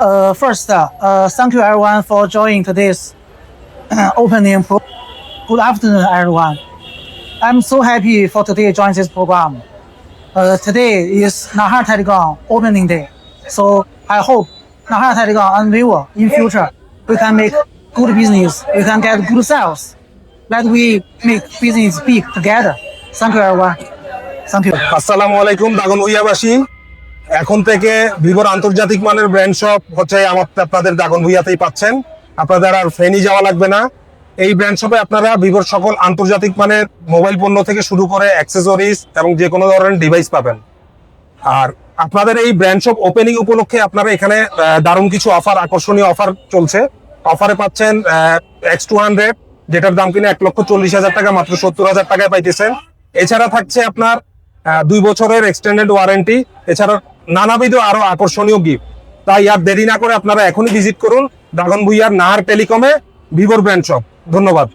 Uh, first, uh, uh, thank you everyone for joining today's opening. Good afternoon, everyone. I'm so happy for today join this program. Uh, today is Nahar Telegram opening day, so I hope Nahar Telegram and Vivo in future we can make good business, we can get good sales, Let we make business big together. Thank you, everyone. Thank you. Assalamu alaikum, Dagon Uyabashi. এখন থেকে ভিভোর আন্তর্জাতিক মানের brand shop হচ্ছে আমার আপনাদের দাগন ভুইয়াতেই পাচ্ছেন। আপনাদের আর ফেনি যাওয়া লাগবে না। এই ব্র্যান্ড শপে আপনারা ভিভোর সকল আন্তর্জাতিক মানের মোবাইল পণ্য থেকে শুরু করে অ্যাক্সেসরিজ এবং যে কোনো ধরনের ডিভাইস পাবেন। আর আপনাদের এই ব্র্যান্ড শপ ওপেনিং উপলক্ষে আপনারা এখানে দারুণ কিছু অফার আকর্ষণীয় অফার চলছে। অফারে পাচ্ছেন এক্স টু হান্ড্রেড যেটার দাম কিনা এক লক্ষ চল্লিশ হাজার টাকা, মাত্র সত্তর হাজার টাকায় পাইতেছেন। এছাড়া থাকছে আপনার দুই বছরের এক্সটেন্ডেড ওয়ারেন্টি এছাড়া নানাবিধ আরও আকর্ষণীয় গিফট তাই আর দেরি না করে আপনারা এখনই ভিজিট করুন ড্রাগন ভুইয়ার নাহার টেলিকমে ভিভোর ব্র্যান্ড শপ ধন্যবাদ।